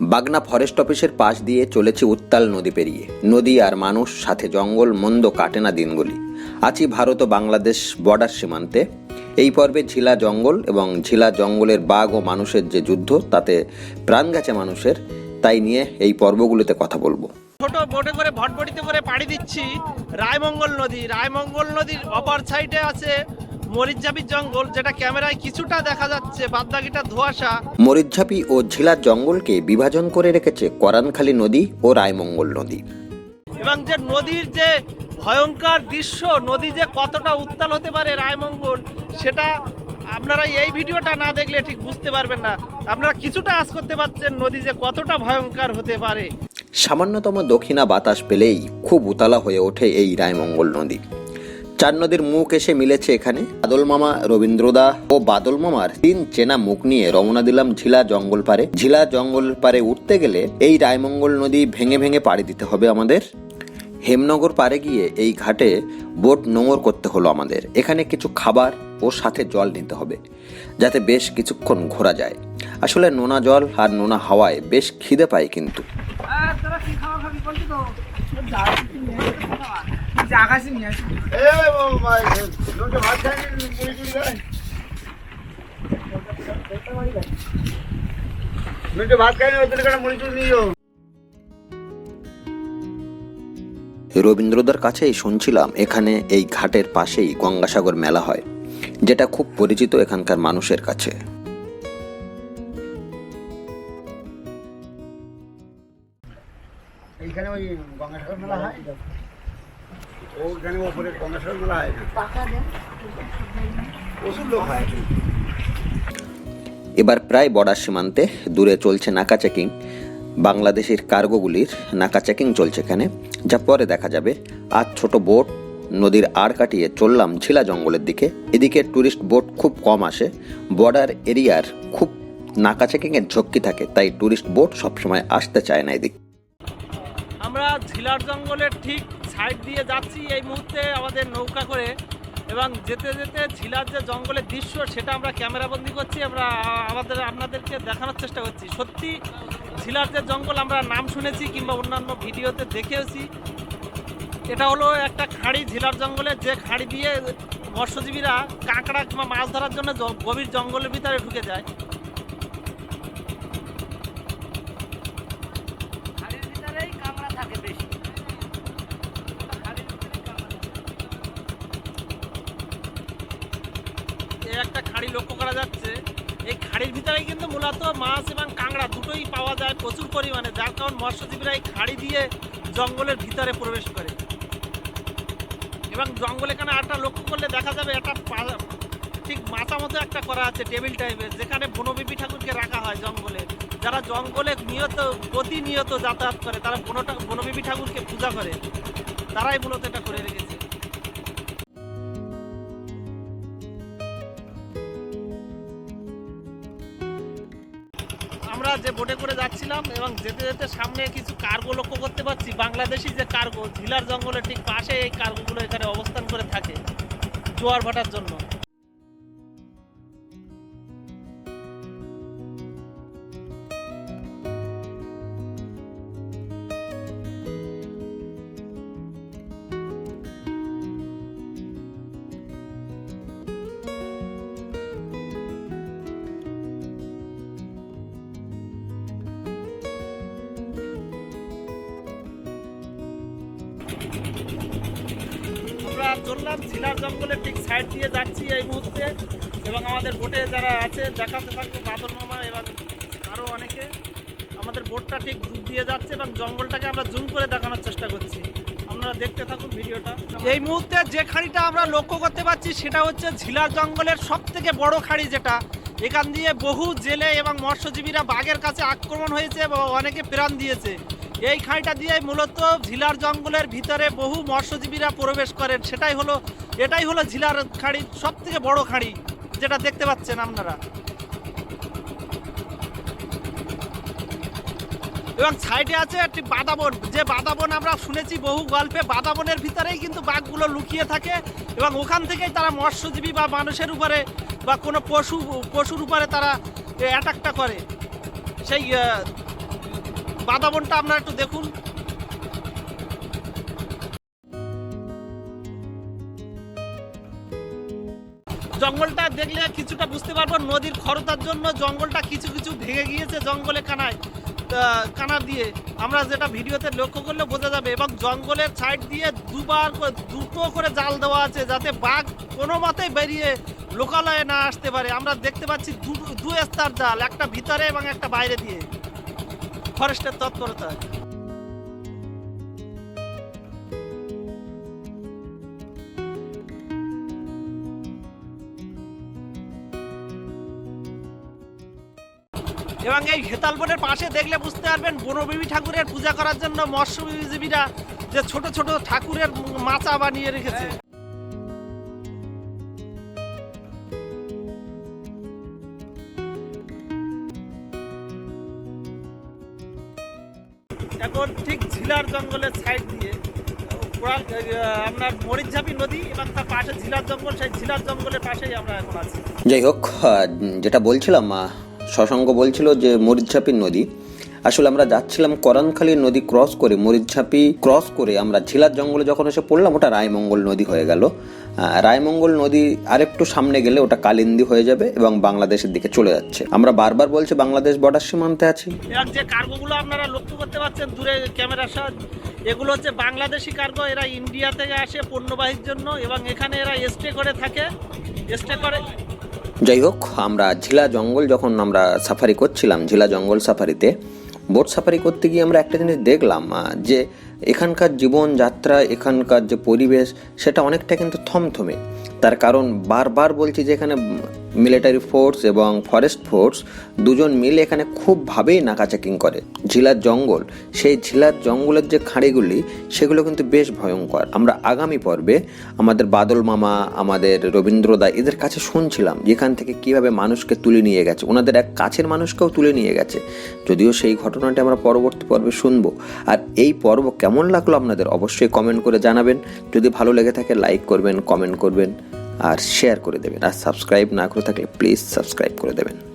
বাগনা forest অফিসের পাশ দিয়ে চলেছে উত্তাল নদী পেরিয়ে। নদী আর মানুষ, সাথে জঙ্গল, মন্দ কাটে না দিনগুলি। আছি ভারত ও বাংলাদেশ বর্ডার সীমান্তে। এই পর্বে ঝিলা জঙ্গল এবং ঝিলা জঙ্গলের বাঘ ও মানুষের যে যুদ্ধ, তাতে প্রাণ গেছে মানুষের, তাই নিয়ে এই পর্বগুলোতে কথা বলব। ছোট বোটে করে ভটভটিতে করে পাড়ি দিচ্ছি। রায়মঙ্গল নদী, রায়মঙ্গল নদীর অপর সাইডে আছে মরিচঝাপির জঙ্গল যেটা ক্যামেরায় কিছুটা দেখা যাচ্ছে বাদবাকিটা ধোঁয়াশা। মরিচঝাপি ও ঝিলার জঙ্গলকে বিভাজন করে রেখেছে করানখালী নদী ও রায়মঙ্গল নদী। এবং যে নদীর যে ভয়ঙ্কর দৃশ্য নদী যে কতটা উত্তাল হতে পারে রায়মঙ্গল সেটা আপনারা এই ভিডিওটা না দেখলে ঠিক বুঝতে পারবেন না। আপনারা কিছুটা আশ করতে পারছেন নদী যে কতটা ভয়ঙ্কর হতে পারে। সামান্যতম দক্ষিণা বাতাস পেলেই খুব উতালা হয়ে ওঠে এই রায়মঙ্গল নদী। চার নদীর মুখ এসে মিলেছে এখানে। বাদল মামা, রবীন্দ্রদা ও বাদল মামার তিন চেনা মুখ নিয়ে রওনা দিলাম ঝিলা জঙ্গল পারে ঝিলা জঙ্গল পারে উঠতে গেলে এই রায়মঙ্গল নদী ভেঙে ভেঙে পাড়ি দিতে হবে আমাদের। হেমনগর পারে গিয়ে এই ঘাটে বোট নোঙর করতে হলো আমাদের। এখানে কিছু খাবার ও সাথে জল নিতে হবে, যাতে বেশ কিছুক্ষণ ঘোরা যায়। আসলে নোনা জল আর নোনা হাওয়ায় বেশ খিদে পায় কিন্তু। মুড়ি রবীন্দ্রদার কাছেই শুনছিলাম এখানে এই ঘাটের পাশেই গঙ্গাসাগর মেলা হয় যেটা খুব পরিচিত এখানকার মানুষের কাছে। এইখানে ওই গঙ্গাসাগর মেলা হয়? ওখানে ওপরে হয় না। লোক হয় এবার প্রায় বর্ডার সীমান্তে দূরে চলছে নাকা চেকিং। বাংলাদেশের কার্গোগুলির নাকা চেকিং চলছে এখানে যা পরে দেখা যাবে আর ছোট বোট নদীর আর কাটিয়ে চললাম ঝিলা জঙ্গলের দিকে। এদিকে ট্যুরিস্ট বোট খুব কম আসে বর্ডার এরিয়ার খুব নাকা চেকিংয়ের ঝক্কি থাকে তাই ট্যুরিস্ট বোট সবসময় আসতে চায় না এদিক। আমরা ঝিলার জঙ্গলের ঠিক সাইড দিয়ে যাচ্ছি এই মুহূর্তে আমাদের নৌকা করে এবং যেতে যেতে ঝিলার যে জঙ্গলের দৃশ্য, সেটা আমরা ক্যামেরাবন্দি করছি। আমরা আমাদের, আপনাদেরকে দেখানোর চেষ্টা করছি। সত্যি, ঝিলার যে জঙ্গল, আমরা নাম শুনেছি কিংবা অন্যান্য ভিডিওতে দেখেওছি। এটা হলো একটা খাঁড়ি, ঝিলার জঙ্গলে যে খাঁড়ি দিয়ে মৎস্যজীবীরা কাঁকড়া কিংবা মাছ ধরার জন্য গভীর জঙ্গলের ভিতরে ঢুকে যায় খাঁড়ির ভিতরেই কাঁকড়া থাকে বেশি একটা খাড়ি লক্ষ্য করা যাচ্ছে, এই খাড়ির ভিতরে কিন্তু মূলত মাছ এবং কাঁকড়া দুটোই পাওয়া যায় প্রচুর পরিমাণে, যার কারণ মৎস্যজীবীরা এই খাঁড়ি দিয়ে জঙ্গলের ভিতরে প্রবেশ করে। এবং জঙ্গলে এখানে একটা লক্ষ্য করলে দেখা যাবে, একটা ঠিক মাথা মতো একটা করা আছে টেবিল টাইপের যেখানে বনবিবি ঠাকুরকে রাখা হয় জঙ্গলে। যারা জঙ্গলে নিয়ত, প্রতিনিয়ত যাতায়াত করে, তারা বনটা বনবিবি ঠাকুরকে পূজা করে। তারাই মূলত এটা করে রেখেছে। আমরা যে বোটে করে যাচ্ছিলাম এবং যেতে যেতে সামনে কিছু কার্গো লক্ষ্য করতে পারছি বাংলাদেশি যে কার্গো ঝিলার জঙ্গলের ঠিক পাশে এই কার্গোগুলো এখানে অবস্থান করে থাকে, জোয়ার ভাটার জন্য। আমরা চললাম ঝিলার জঙ্গলের ঠিক সাইড দিয়ে যাচ্ছি এই মুহূর্তে। এবং আমাদের বোটে যারা আছে, দেখাতে থাকব বাদল মামা এবং আরও অনেকে। আমাদের বোটটা ঠিক ডুব দিয়ে যাচ্ছে এবং জঙ্গলটাকে আমরা জুম করে দেখানোর চেষ্টা করছি। আপনারা দেখতে থাকুন ভিডিওটা। এই মুহূর্তে যে খাড়িটা আমরা লক্ষ্য করতে পারছি, সেটা হচ্ছে ঝিলার জঙ্গলের সব থেকে বড় খাড়ি যেটা। এখান দিয়ে বহু জেলে এবং মৎস্যজীবীরা বাঘের কাছে আক্রমণ হয়েছে এবং অনেকে প্রাণ দিয়েছে। এই খাঁড়িটা দিয়ে মূলত ঝিলার জঙ্গলের ভিতরে বহু মৎস্যজীবীরা প্রবেশ করেন। সেটাই হলো, এটাই হলো ঝিলার খাঁড়ি সব থেকে বড় খাঁড়ি, যেটা দেখতে পাচ্ছেন আপনারা। এবং সাইডে আছে একটি বাদাবন। যে বাদাবন আমরা শুনেছি বহু গল্পে, বাদাবনের ভিতরেই কিন্তু বাঘগুলো লুকিয়ে থাকে এবং ওখান থেকেই তারা মৎস্যজীবী বা মানুষের উপরে বা কোনো পশু, পশুর উপরে তারা অ্যাটাকটা করে। সেই আহ, বাদা আপনারা একটু দেখুন। জঙ্গলটা দেখলে কিছুটা বুঝতে পারব নদীর খরতার জন্য জঙ্গলটা কিছু কিছু ভেঙে গিয়েছে জঙ্গলে কানায় কানা দিয়ে। আমরা যেটা ভিডিওতে লক্ষ্য করলে বোঝা যাবে এবং জঙ্গলের সাইড দিয়ে দুবার দুটো করে জাল দেওয়া আছে যাতে বাঘ কোনো মতেই বেরিয়ে লোকালয়ে না আসতে পারে। আমরা দেখতে পাচ্ছি দু- দু স্তর জাল একটা ভিতরে এবং একটা বাইরে দিয়ে। ফরেস্টের তৎপরতা। এবং এই হেতাল হেতালবনের পাশে দেখলে বুঝতে পারবেন বনবিবি ঠাকুরের পূজা করার জন্য মৎস্যজীবীরা যে ছোট ছোট ঠাকুরের মাচা বানিয়ে রেখেছে। এখন ঠিক ঝিলার জঙ্গলের সাইড দিয়ে আহ, আপনার মরিচঝাপি নদী এবং তার পাশে ঝিলার জঙ্গল সেই ঝিলার জঙ্গলের পাশেই আমরা এখন আছি। যাই হোক যেটা বলছিলাম শশাঙ্ক বলছিল যে মরিচঝাপির নদী। আসলে আমরা যাচ্ছিলাম করানখালী নদী ক্রস করে মরিচঝাপি ক্রস করে আমরা ঝিলার জঙ্গলে যখন এসে পড়লাম ওটা রায়মঙ্গল নদী হয়ে গেল। রায়মঙ্গল নদী আরেকটু সামনে গেলে ওটা কালিন্দী হয়ে যাবে এবং বাংলাদেশের দিকে চলে যাচ্ছে। আমরা বারবার বলছি বাংলাদেশ বর্ডার সীমান্তে আছি। যে কার্গোগুলো আপনারা লক্ষ্য করতে পারছেন দূরে ক্যামেরার সাহায্যে এগুলো হচ্ছে বাংলাদেশি কার্গো এরা ইন্ডিয়া থেকে আসে পণ্যবাহীর জন্য এবং এখানে এরা স্টে করে থাকে। স্টে করে যাই হোক আমরা ঝিলা জঙ্গল যখন আমরা সাফারি করছিলাম ঝিলা জঙ্গল সাফারিতে বোট সাফারি করতে গিয়ে আমরা একটা জিনিস দেখলাম যে এখানকার জীবনযাত্রা এখানকার যে পরিবেশ, সেটা অনেকটা কিন্তু থমথমে। তার কারণ বারবার বলছি যে এখানে মিলিটারি ফোর্স এবং ফরেস্ট ফোর্স দুজন মিলে এখানে খুবভাবেই নাকা চেকিং করে। ঝিলার জঙ্গল, সেই ঝিলার জঙ্গলের যে খাঁড়িগুলি, সেগুলো কিন্তু বেশ ভয়ঙ্কর। আমরা আগামী পর্বে আমাদের বাদল মামা, আমাদের রবীন্দ্রদা এদের কাছে শুনছিলাম এখান থেকে কীভাবে মানুষকে তুলে নিয়ে গেছে। ওনাদের এক কাছের মানুষকেও তুলে নিয়ে গেছে। যদিও সেই ঘটনাটি আমরা পরবর্তী পর্বে শুনব। আর এই পর্ব কেমন লাগল আপনাদের অবশ্যই কমেন্ট করে জানাবেন। যদি ভালো লেগে থাকে, লাইক করবেন, কমেন্ট করবেন। আর শেয়ার করে দেবেন। আর সাবস্ক্রাইব না করে থাকলে প্লিজ সাবস্ক্রাইব করে দেবেন।